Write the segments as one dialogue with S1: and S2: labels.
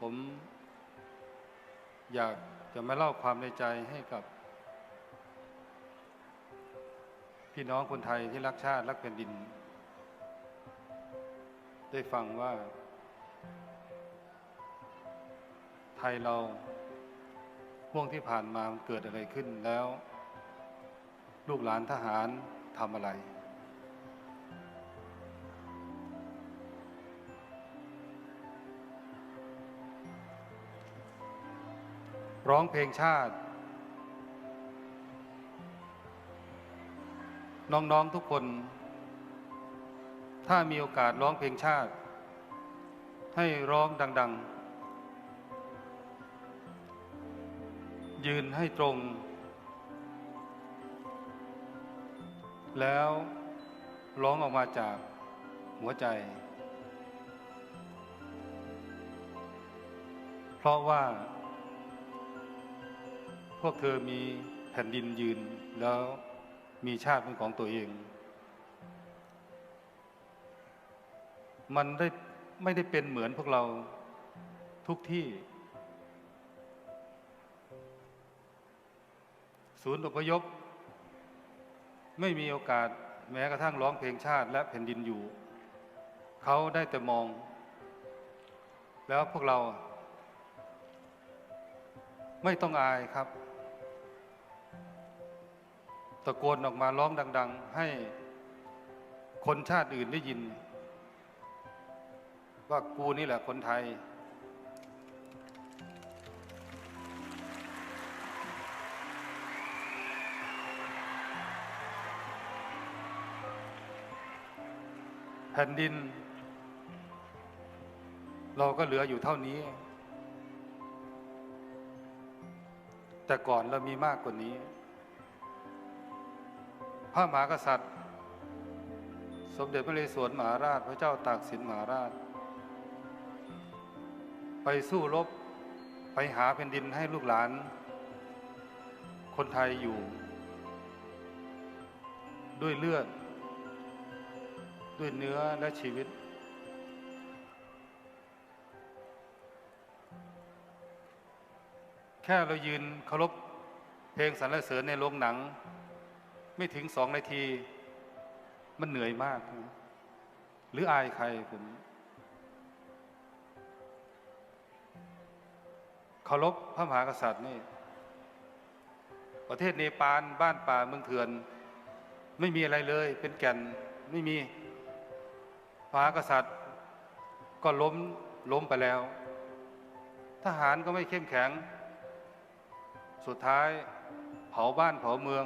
S1: ผม อยากจะมาเล่าความในใจให้กับ พี่น้องคนไทยที่รักชาติรักแผ่นดิน ได้ฟังว่า ไทยเราห่วงที่ผ่านมามันเกิดอะไรขึ้นแล้ว ลูกหลานทหารทำอะไร ร้องเพลงชาติ น้องๆทุกคน ถ้ามีโอกาสร้องเพลงชาติ ให้ร้องดัง ๆ ยืนให้ตรง แล้วร้องออกมาจากหัวใจ เพราะว่า พวกเธอมีแผ่นดินยืนแล้วมีชาติเป็นของตัวเอง มันได้ไม่ได้เป็นเหมือนพวกเราทุกที่ ศูนย์อพยพ ไม่มีโอกาสแม้กระทั่งร้องเพลงชาติและแผ่นดินอยู่ เขาได้แต่มอง แล้วพวกเรา ไม่ต้องอายครับะโกนออกมาร้องดัง ๆ ให้คนชาติอื่นได้ยิน ว่ากูนี่แหละคนไทย แผ่นดิน เราก็เหลืออยู่เท่านี้ แต่ก่อนเรามีมากกว่านี้ พระมหากษัตริย์ สมเด็จพระเรศวรมหาราช พระเจ้าตากสินมหาราช ไปสู้รบไปหาแผ่นดินให้ลูกหลาน คนไทยอยู่ ด้วยเลือด ด้วยเนื้อและชีวิต แค่เรายืนเคารพเพลงสรรเสริญในโรงหนัง ไม่ถึงสองนาที มันเหนื่อยมากนะหรืออายใครผมเคารพพระมหากษัตริย์นี่ ประเทศเนปาลบ้านป่าเมืองเถื่อน ไม่มีอะไรเลย เป็นแก่นไม่มีพระมหากษัตริย์ ก็ล้มล้มไปแล้ว ทหารก็ไม่เข้มแข็ง สุดท้ายเผาบ้านเผาเมือง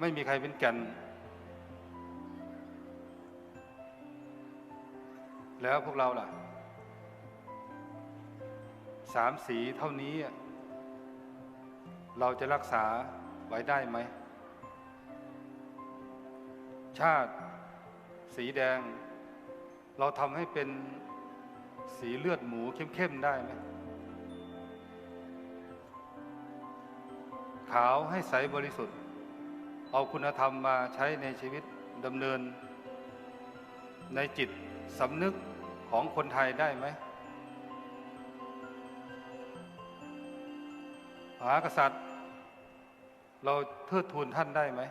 S1: ไม่มีใครเป็นแก่น แล้วพวกเราล่ะ สามสีเท่านี้ เราจะรักษาไว้ได้ไหม ชาติ สีแดง เราทำให้เป็นสีเลือดหมูเข้มๆได้ไหมขาวให้ใสบริสุทธิ์ เอาคุณธรรมมาใช้ในชีวิตดำเนิน ในจิตสำนึกของคนไทยได้ไหมมหากษัตริย์ เราเทิดทูนท่านได้ไหม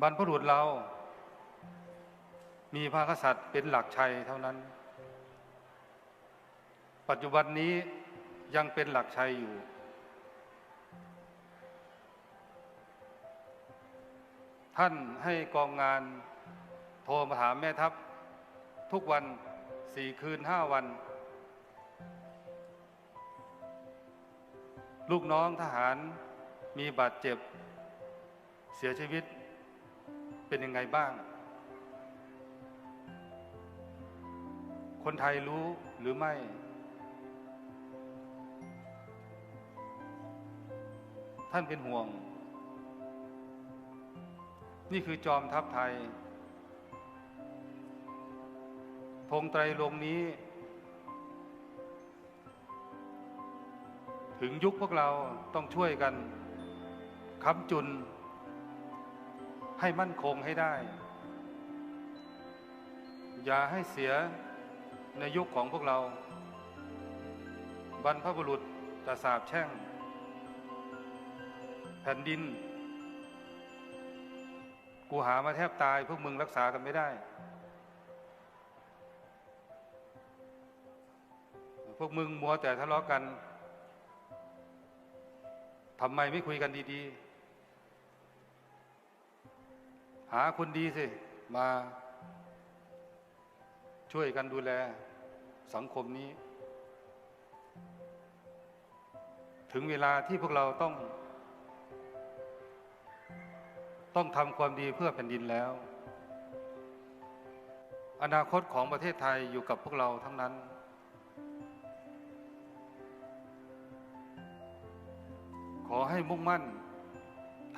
S1: บรรพบุรุษเรามีพระกษัตริย์เป็นหลักชัยเท่านั้น ปัจจุบันนี้ยังเป็นหลักชัยอยู่ ท่านให้กองงานโทรมาถามแม่ทัพ ทุกวันสี่คืนห้าวัน ลูกน้องทหารมีบาดเจ็บ เสียชีวิตเป็นยังไงบ้าง คนไทยรู้หรือไม่ ท่านเป็นห่วง นี่คือจอมทัพไทยธงไตรลงนี้ ถึงยุคพวกเราต้องช่วยกันค้ำจุน ให้มั่นคงให้ได้ อย่าให้เสียในยุคของพวกเรา บรรพบุรุษจะสาบแช่ง แผ่นดิน กูหามาแทบตายพวกมึงรักษากันไม่ได้ พวกมึงมัวแต่ทะเลาะกันทำไมไม่คุยกันดี ๆ หาคนดีสิ มาช่วยกันดูแลสังคมนี้ ถึงเวลาที่พวกเราต้อง ต้องทำความดีเพื่อแผ่นดินแล้ว อนาคตของประเทศไทยอยู่กับพวกเราทั้งนั้น ขอให้มุ่งมั่น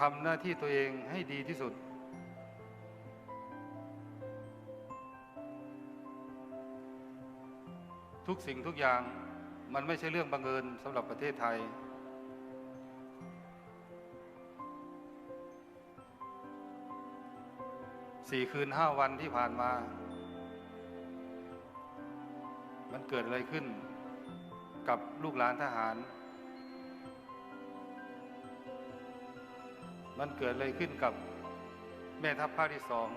S1: ทำหน้าที่ตัวเองให้ดีที่สุด ทุกสิ่งทุกอย่างมันไม่ใช่เรื่องบังเอิญสำหรับประเทศไทย สี่คืนห้าวันที่ผ่านมา มันเกิดอะไรขึ้นกับลูกหลานทหาร มันเกิดอะไรขึ้นกับแม่ทัพภาคที่สอง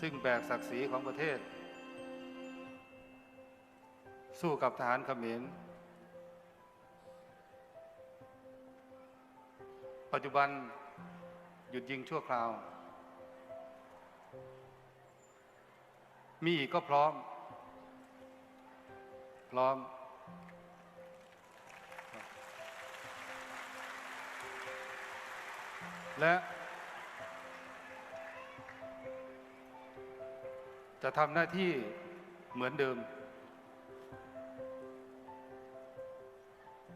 S1: ซึ่งแบกศักดิ์ศรีของประเทศ สู้กับทหารเขมร ปัจจุบันหยุดยิงชั่วคราว มีก็พร้อม พร้อม และจะทำหน้าที่เหมือนเดิม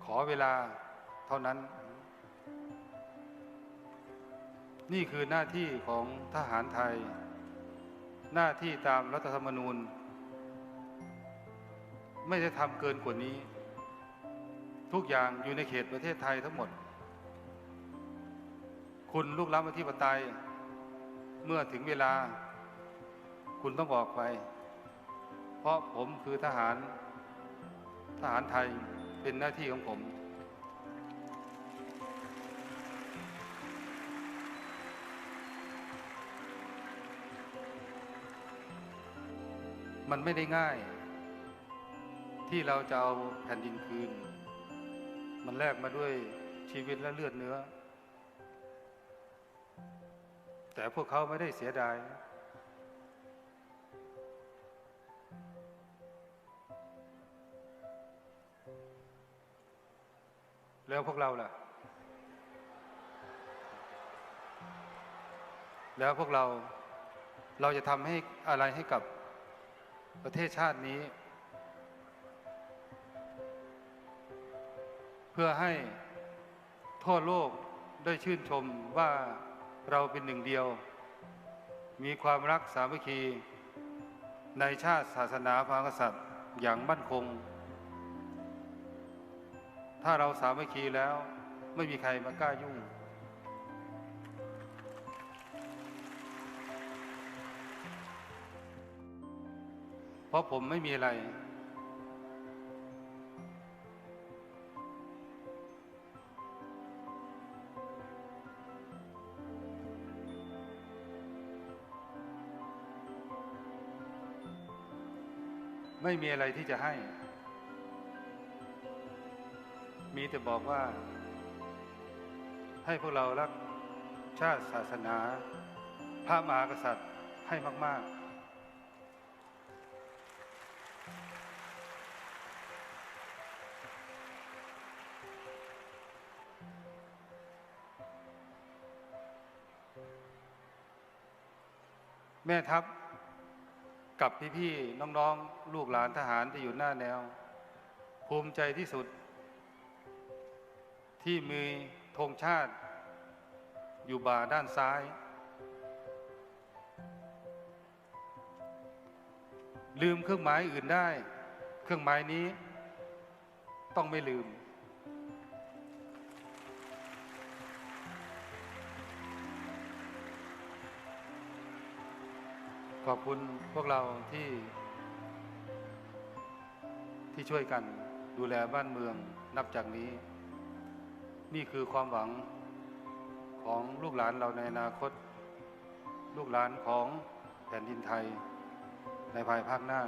S1: ขอเวลาเท่านั้น นี่คือหน้าที่ของทหารไทย หน้าที่ตามรัฐธรรมนูญ ไม่ได้ทำเกินกว่านี้ ทุกอย่างอยู่ในเขตประเทศไทยทั้งหมด คุณลูกล้ำอธิปไตย เมื่อถึงเวลา คุณต้องออกไป เพราะผมคือทหารทหารไทยเป็นหน้าที่ของผม มันไม่ได้ง่าย ที่เราจะเอาแผ่นดินคืน มันแลกมาด้วยชีวิตและเลือดเนื้อ แต่พวกเขาไม่ได้เสียดาย แล้วพวกเราล่ะ แล้วพวกเราเราจะทำให้อะไรให้กับ ประเทศชาตินี้ เพื่อให้ทั่วโลกได้ชื่นชมว่าเราเป็นหนึ่งเดียว มีความรักสามัคคี ในชาติศาสนาพระกษัตริย์อย่างมั่นคง ถ้าเราสามัคคีแล้วไม่มีใครมากล้ายุ่ง ราะผมไม่มีอะไร ไม่มีอะไรที่จะให้ มีแต่บอกว่า ให้พวกเรารักชาติศาสนา พระมหากษัตริย์ให้มาก ๆ แม่ทัพกับพี่ๆน้องๆ ลูกหลานทหารที่อยู่หน้าแนว ภูมิใจที่สุด ที่มีธงชาติ อยู่บ่าด้านซ้าย ลืมเครื่องหมายอื่นได้ เครื่องหมายนี้ต้องไม่ลืม ขอบคุณพวกเราที่ที่ช่วยกันดูแลบ้านเมืองนับจากนี้ นี่คือความหวังของลูกหลานเราในอนาคต ลูกหลานของแผ่นดินไทยในภายภาคหน้า